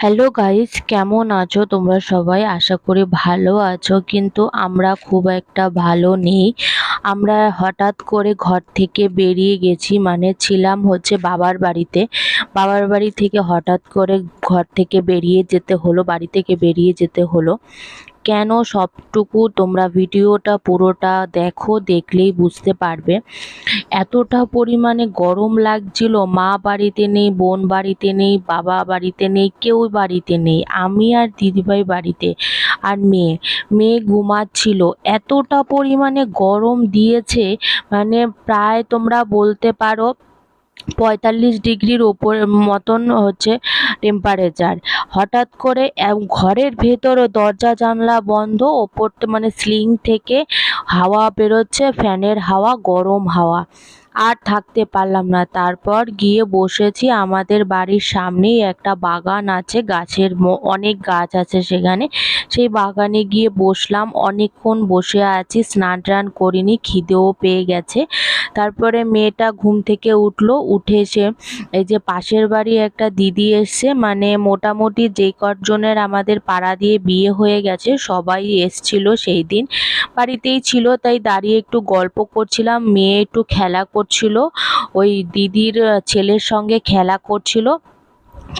Hello guys কেমন আছো তোমরা সবাই? আশা করি ভালো আছো, কিন্তু আমরা খুব একটা ভালো নেই। আমরা হঠাৎ করে ঘর থেকে বেরিয়ে গেছি মানে ছিলাম হচ্ছে বাবার বাড়িতে। বাবার বাড়ি থেকে হঠাৎ করে ঘর থেকে বেরিয়ে যেতে হলো, বাড়ি থেকে বেরিয়ে যেতে হলো। কেন সবটুকু তোমরা ভিডিওটা পুরোটা দেখো, দেখলেই বুঝতে পারবে। এতটা পরিমাণে গরম লাগছিল, মা বাড়িতে নেই, বোন বাড়িতে নেই, বাবা বাড়িতে নেই, কেউ বাড়িতে নেই, আমি আর দিদিভাই বাড়িতে আর মেয়ে। মেয়ে ঘুমাচ্ছিল, এতটা পরিমাণে গরম দিয়েছে মানে প্রায় তোমরা বলতে পারো পঁয়তাল্লিশ ডিগ্রির ওপর মতন হচ্ছে টেম্পারেচার হঠাৎ করে ঘরের ভেতরও দরজা, জানলা বন্ধ, ওপর মানে স্লিং থেকে হাওয়া বেরোচ্ছে ফ্যানের হাওয়া, গরম হাওয়া। আর থাকতে পারলাম না। তারপর গিয়ে বসেছি আমাদের বাড়ির সামনেই একটা বাগান আছে, গাছের অনেক গাছ আছে সেখানে। সেই বাগানে গিয়ে বসলাম, অনেকক্ষণ বসে আছি, স্নান টান করিনি, খিদেও পেয়ে গেছে। তারপরে মেয়েটা ঘুম থেকে উঠল, উঠে এসে এই যে পাশের বাড়ি একটা দিদি এসছে মানে মোটামুটি যেই কজনের আমাদের পাড়া দিয়ে বিয়ে হয়ে গেছে, সবাই এসছিল সেই দিন। বাড়িতেই ছিল, তাই দাঁড়িয়ে একটু গল্প করছিলাম, মেয়ে একটু খেলা করছিল ওই দিদির ছেলের সঙ্গে খেলা করছিল।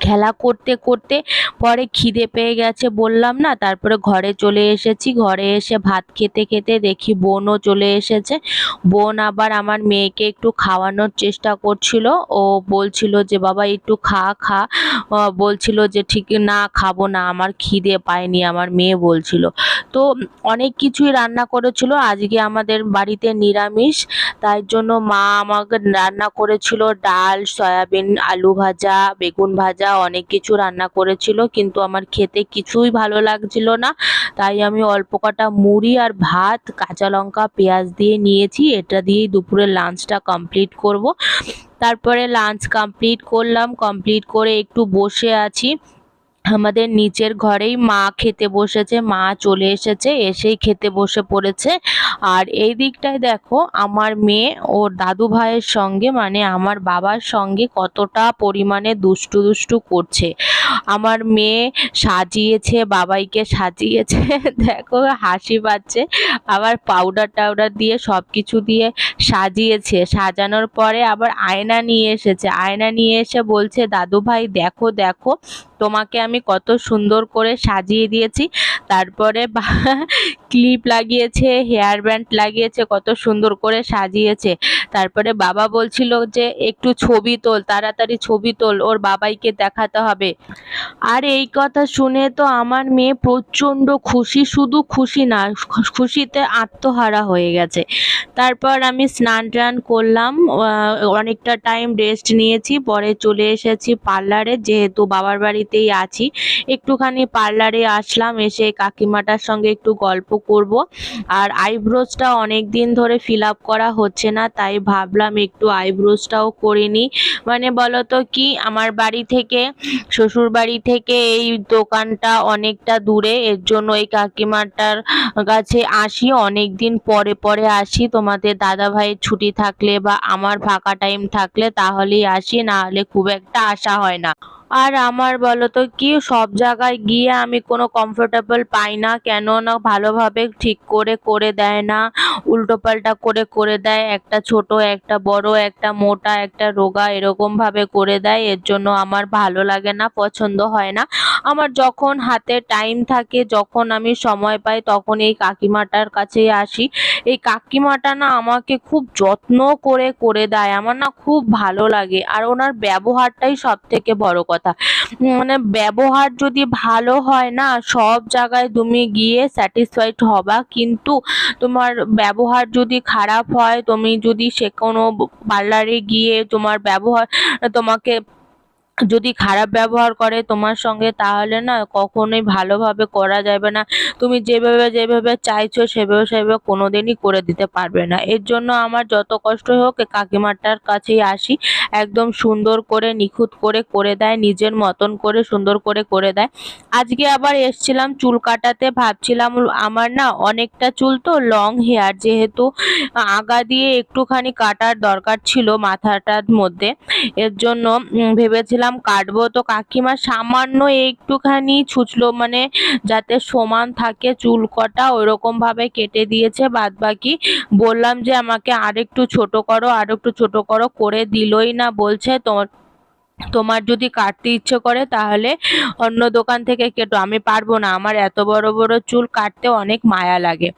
খেলা করতে করতে পরে খিদে পেয়ে গেছে বললাম না, তারপরে ঘরে চলে এসেছি। ঘরে এসে ভাত খেতে খেতে দেখি বোনও চলে এসেছে। বোন আবার আমার মেয়েকে একটু খাওয়ানোর চেষ্টা করছিল। ও বলছিল যে, বাবা, একটু খা খা। বলছিল যে, ঠিক, না, খাব না, আমার খিদে পায়নি। আমার মেয়ে বলছিল। তো অনেক কিছুই রান্না করেছিল। আজকে আমাদের বাড়িতে নিরামিষ, তাই জন্য মা আমাকে রান্না করেছিল ডাল, সয়াবিন, আলু ভাজা, বেগুন ভাজা অনেক কিছু রান্না করেছিল, কিন্তু আমার খেতে কিছুই ভালো লাগছিল না। তাই আমি অল্প কটা মুড়ি আর ভাত, কাঁচা লঙ্কা, পেঁয়াজ দিয়ে নিয়েছি। এটা দিয়েই দুপুরের লাঞ্চটা কমপ্লিট করব। তারপরে লাঞ্চ কমপ্লিট করলাম। কমপ্লিট করে একটু বসে আছি। আমাদের নিচের ঘরেই মা খেতে বসেছে, মা চলে এসেছে, এসেই খেতে বসে পড়েছে। আর এই দিকটায় দেখো, আমার মেয়ে ওর দাদু ভাইয়ের সঙ্গে মানে আমার বাবার সঙ্গে কতটা পরিমাণে দুষ্টু দুষ্টু করছে। আমার মেয়ে সাজিয়েছে, বাবাইকে সাজিয়েছে। দেখো, হাসি পাচ্ছে। আবার পাউডার টাউডার দিয়ে সব কিছু দিয়ে সাজিয়েছে। সাজানোর পরে আবার আয়না নিয়ে এসেছে। আয়না নিয়ে এসে বলছে, দাদু ভাই, দেখো দেখো, তোমাকে আমি কত সুন্দর করে সাজিয়ে দিয়েছি। তারপরে ক্লিপ লাগিয়েছে হেয়ার ব্যান্ড লাগিয়েছে, কত সুন্দর করে সাজিয়েছে। তারপরে বাবা বলছিল যে, একটু ছবি তোল, তাড়াতাড়ি ছবি তোল, ওর বাবাইকে দেখাতে হবে। আর এই কথা শুনে তো আমার মেয়ে প্রচণ্ড খুশি, শুধু খুশি না, খুশিতে আত্মহারা হয়ে গেছে। তারপর আমি স্নান টান করলাম অনেকটা টাইম রেস্ট নিয়েছি, পরে চলে এসেছি পার্লারে, যেহেতু বাবার বাড়িতেই আছি। একটুখানি পার্লারে আসলাম, এসে কাকিমাটার সঙ্গে একটু গল্প করব। আর আইব্রোজটা অনেক দিন ধরে ফিল আপ করা হচ্ছে না, তাই ভাবলাম একটু আইব্রোজটাও করে নিই। মানে বলতো কি, আমার বাড়ি থেকে শ্বশুর বাড়ি থেকে এই দোকানটা অনেকটা দূরে। এর জন্য এই কাকিমাটার কাছে আসি। অনেক দিন পরে পরে আসি। তোমাদের দাদা ভাইয়ের ছুটি থাকলে বা আমার ফাঁকা টাইম থাকলে তাহলেই আসি। না হলে খুব একটা আসা হয় না। আর আমার বলতো কি সব জায়গায় গিয়ে আমি কোনো কমফোর্টেবল পাই না? কেননা ভালোভাবে ঠিক করে করে দেয় না? উল্টোপাল্টা করে করে দেয়। একটা ছোট, একটা বড়, একটা মোটা, একটা রোগা এরকম ভাবে করে দেয়। এর জন্য আমার ভালো লাগে না, পছন্দ হয় না। আমার যখন হাতে টাইম থাকে, যখন আমি সময় পাই, তখন এই কাকিমাটার কাছেই আসি। এই কাকিমাটা না আমাকে খুব যত্ন করে করে দেয়। আমার না খুব ভালো লাগে। আর ওনার ব্যবহারটাই সব থেকে বড় উম, মানে ব্যবহার যদি ভালো হয় না সব জায়গায় তুমি গিয়ে স্যাটিসফাইড হবা। কিন্তু তোমার ব্যবহার যদি খারাপ হয় তুমি যদি সে কোনো পার্লারে গিয়ে তোমার ব্যবহার তোমাকে যদি খারাপ ব্যবহার করে তোমার সঙ্গে, তাহলে না কখনোই ভালোভাবে করা যাবে না। তুমি যেভাবে যেভাবে চাইছো, সেভাবে সেভাবে কোনোদিনই করে দিতে পারবে না। এর জন্য আমার যত কষ্ট হোক কাকিমাটার কাছেই আসি। একদম সুন্দর করে, নিখুঁত করে করে দেয়। নিজের মতন করে, সুন্দর করে করে দেয়। আজকে আবার এসছিলাম চুল কাটাতে। ভাবছিলাম আমার না অনেকটা চুল তো লং হেয়ার যেহেতু আগা দিয়ে একটুখানি কাটার দরকার ছিল মাথাটার মধ্যে। এর জন্য ভেবেছিলাম বললাম, কাটবো তো কাকিমা। সামান্য একটুখানি ছুচলো মানে যাতে সমান থাকে চুল কটা ওইরকম ভাবে কেটে দিয়েছে বাদ বাকি বললাম যে আমাকে আর একটু ছোট করো আর একটু ছোট করো, করে দিলই না, বলছে তোমার তোমার যদি কাটতে ইচ্ছে করে তাহলে অন্য দোকান থেকে কেটো। আমি পারব না, আমার এত বড় বড় চুল কাটতে অনেক মায়া লাগে।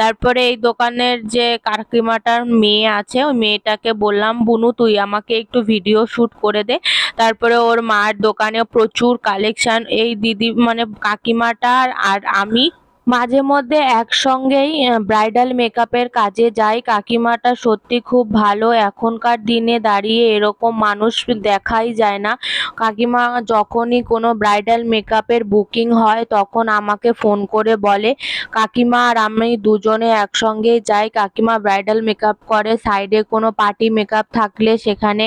তারপরে এই দোকানের যে কাকিমাটার মেয়ে আছে, ওই মেয়েটাকে বললাম, বুনু, তুই আমাকে একটু ভিডিও শুট করে দে। তারপরে ওর মার দোকানে প্রচুর কালেকশান এই দিদি মানে কাকিমাটার আর আমি মাঝে মধ্যে একসঙ্গেই ব্রাইডাল মেকআপের কাজে যাই। কাকিমাটা সত্যি খুব ভালো। এখনকার দিনে দাঁড়িয়ে এরকম মানুষ দেখাই যায় না। কাকিমা যখনই কোনো ব্রাইডাল মেকআপের বুকিং হয়, তখন আমাকে ফোন করে বলে, কাকিমা আর আমি দুজনে একসঙ্গেই যাই। কাকিমা ব্রাইডাল মেকআপ করে সাইডে কোনো পার্টি মেকআপ থাকলে সেখানে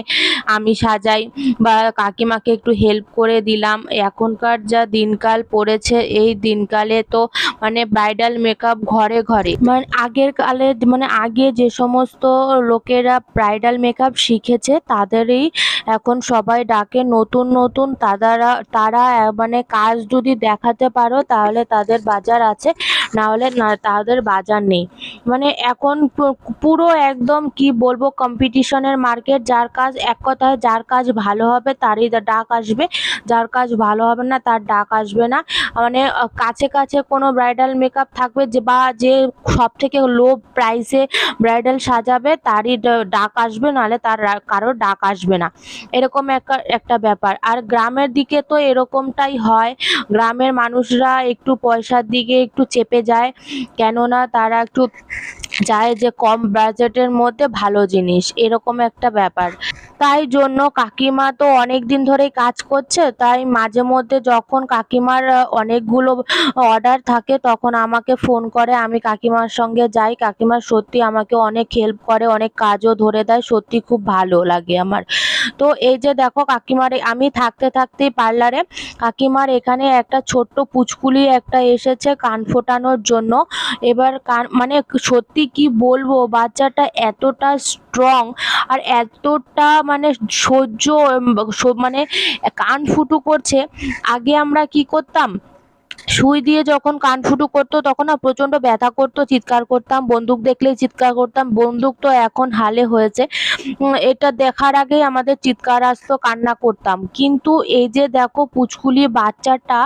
আমি সাজাই বা কাকিমাকে একটু হেল্প করে দিলাম। এখনকার যা দিনকাল পড়েছে, এই দিনকালে তো মানে ব্রাইডাল মেকআপ ঘরে ঘরে। মানে আগের কালে মানে আগে যে সমস্ত লোকেরা ব্রাইডাল মেকআপ শিখেছে, তাদেরই এখন সবাই ডাকে নতুন নতুন। তারা তারা মানে কাজ যদি দেখাতে পারো, তাহলে তাদের বাজার আছে। না হলে না, তাদের বাজার নেই। মানে এখন পুরো একদম কি বলব কম্পিটিশনের মার্কেট যার কাজ এক কথায় যার কাজ ভালো হবে তারই ডাক আসবে। যার কাজ ভালো হবে না তার ডাক আসবে না। মানে কাছে কাছে কোনো ব্রাইডাল মেকআপ থাকবে যে, বা যে সব থেকে লো প্রাইসে ব্রাইডাল সাজাবে তারই ডাক আসবে, নাহলে তার রা- কারোর ডাক আসবে না। এরকম একটা একটা ব্যাপার। আর গ্রামের দিকে তো এরকমটাই হয়। গ্রামের মানুষরা একটু পয়সার দিকে একটু চেপে যায়। কেননা তারা একটু চায় যে কম বাজেটের মধ্যে ভালো জিনিস। এরকম একটা ব্যাপার। তাই জন্য কাকিমা তো অনেক দিন ধরেই কাজ করছে। তাই মাঝে মধ্যে যখন কাকিমার অনেকগুলো অর্ডার থাকে, তখন আমাকে ফোন করে। আমি কাকিমার সঙ্গে যাই। কাকিমা সত্যি আমাকে অনেক হেল্প করে, অনেক কাজও ধরে দেয়। সত্যি খুব ভালো লাগে আমার। তো এই যে দেখো কাকিমার, আমি থাকতে থাকতেই পার্লারে কাকিমার এখানে একটা ছোট্ট পুচকুলি একটা এসেছে কান ফোটানোর জন্য। এবার কান মানে সত্যি কি বলব, বাচ্চাটা এতটা স্ট্রং আর এতটা মানে সহ্য মানে কান ফুটু করছে। আগে আমরা কি করতাম সুই দিয়ে যখন কান ফুটু করতো, তখন না প্রচণ্ড ব্যথা করতো, চিৎকার করতাম, বন্দুক দেখলেই চিৎকার করতাম, বন্দুক তো এখন হালে হয়েছে। এটা দেখার আগেই আমাদের চিৎকার আসতো, কান্না করতাম। কিন্তু এই যে দেখো পুচকুলি বাচ্চাটা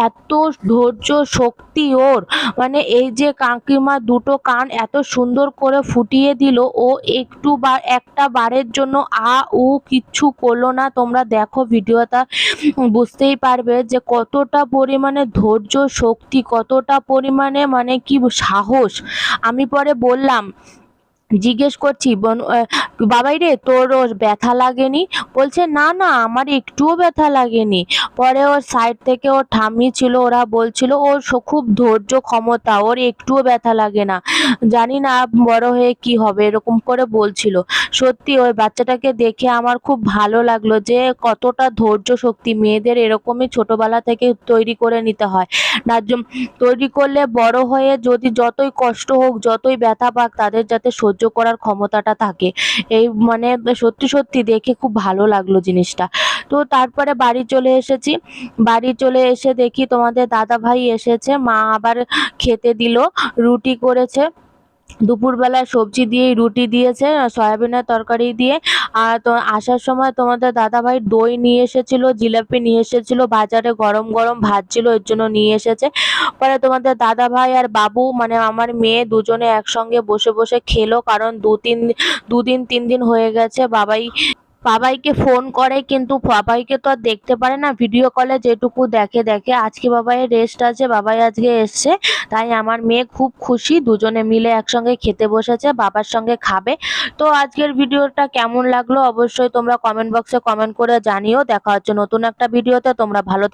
এত ধৈর্য শক্তি ওর। মানে এই যে কাকিমা দুটো কান এত সুন্দর করে ফুটিয়ে দিল, ও একটু বা একটা বারের জন্য আ, উ কিচ্ছু করল না। তোমরা দেখো ভিডিওটা বুঝতেই পারবে যে কতটা পরিমাণে ধৈর্য শক্তি, কতটা পরিমাণে মানে কি সাহস। আমি পরে বললাম জিজ্ঞেস করছি, বন- বাবাই রে, তোর ওর ব্যথা লাগেনি? বলছে, না না, আমার একটুও ব্যথা লাগেনি। পরে ওর সাইড থেকে ওর ঠাম্মি ছিল, ওরা বলছিল, ওর খুব ধৈর্য ক্ষমতা, ওর একটুও ব্যথা লাগে না। জানি না বড় হয়ে কি হবে, এরকম করে বলছিল। সত্যি, ওই বাচ্চাটাকে দেখে আমার খুব ভালো লাগল যে, কতটা ধৈর্য শক্তি মেয়েদের এরকমই ছোটবেলা থেকে তৈরি করে নিতে হয়। না তৈরি করলে বড় হয়ে যদি যতই কষ্ট হোক, যতই ব্যথা পাক, তাদের যাতে সহ্য করার ক্ষমতাটা থাকে। এই মানে সত্যি সত্যি দেখে খুব ভালো লাগল জিনিসটা। তো তারপরে বাড়ি চলে এসেছি। বাড়ি চলে এসে দেখি তোমাদের দাদা ভাই এসেছে, মা আবার খেতে দিল, রুটি করেছে। দুপুরবেলা সবজি দিয়ে রুটি দিয়েছে সয়াবিনের তরকারি দিয়ে। আর তো আসার সময় তোমাদের দাদাভাই দই নিয়ে এসেছিল, জিলাপি নিয়ে এসেছিল, বাজারে গরম গরম ভাজছিল এর জন্য নিয়ে এসেছে। পরে তোমাদের দাদাভাই আর বাবু মানে আমার মেয়ে দুজনে একসঙ্গে বসে বসে খেলো, কারণ দু তিন দুদিন তিন দিন হয়ে গেছে, বাবাই বাবাইকে ফোন করে কিন্তু বাবাইকে তো আর দেখতে পারে না। ভিডিও কলে যেটুকু দেখে দেখে আজকে বাবাইয়ের রেস্ট আছে, বাবাই আজকে এসছে। তাই আমার মেয়ে খুব খুশি, দুজনে মিলে একসঙ্গে খেতে বসেছে, বাবার সঙ্গে খাবে। তো আজকের ভিডিওটা কেমন লাগল অবশ্যই তোমরা কমেন্ট বক্সে কমেন্ট করে জানিও। দেখা হচ্ছে নতুন একটা ভিডিওতে তোমরা ভালো